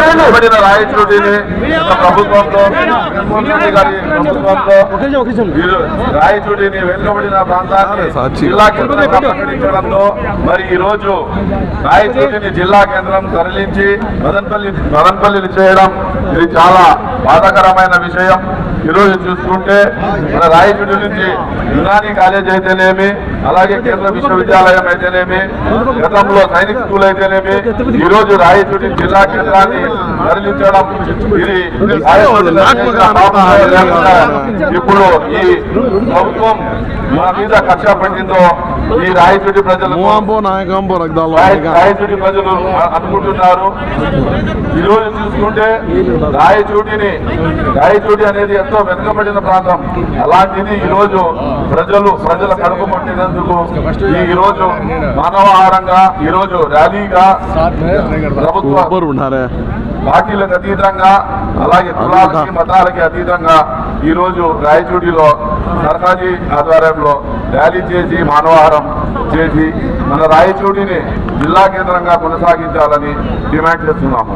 వెనుకబడిన రాయచోటిని ప్రభుత్వంలో జగన్మోహన్ గారి ప్రభుత్వంలో వెనుకబడిన ప్రాంతాన్ని జిల్లా కేంద్రం ప్రకటించడంతో మరి ఈ రోజు జిల్లా కేంద్రం తరలించి మదన్పల్లి మదన్పల్లిని చేయడం ఇది చాలా బాధాకరమైన విషయం. ఈ రోజు చూసుకుంటే మన రాయచోటి నుంచి యునాని కాలేజ్ అయితేనేమి అలాగే కేంద్ర విశ్వవిద్యాలయం అయితేనేమి గతంలో సైనిక్ స్కూల్ అయితేనేమి ఈ రోజు జిల్లా కేంద్రాన్ని ఇప్పుడు ఈ ప్రభుత్వం మా మీద కక్ష పట్టిందో ఈ రాయచూటి ప్రజలు రాయచూటి ప్రజలు అనుకుంటున్నారు ఈరోజు చూసుకుంటే రాయచూటిని రాయచూటి అనేది ఎంతో వెనుకబడిన ప్రాంతం అలాంటిది ఈరోజు ప్రజలు ప్రజల కడుపు పట్టినందుకు ఈరోజు మానవాహారంగా ఈరోజు ర్యాలీగా ప్రభుత్వం పార్టీలకు అతీతంగా అలాగే కులాలకి మతాలకి అతీతంగా ఈ రోజు రాయచూడిలో సర్కాజీ ఆధ్వర్యంలో ర్యాలీ చేసి మానవహారం చేసి మన రాయచూడిని జిల్లా కేంద్రంగా కొనసాగించాలని డిమాండ్ చేస్తున్నాము.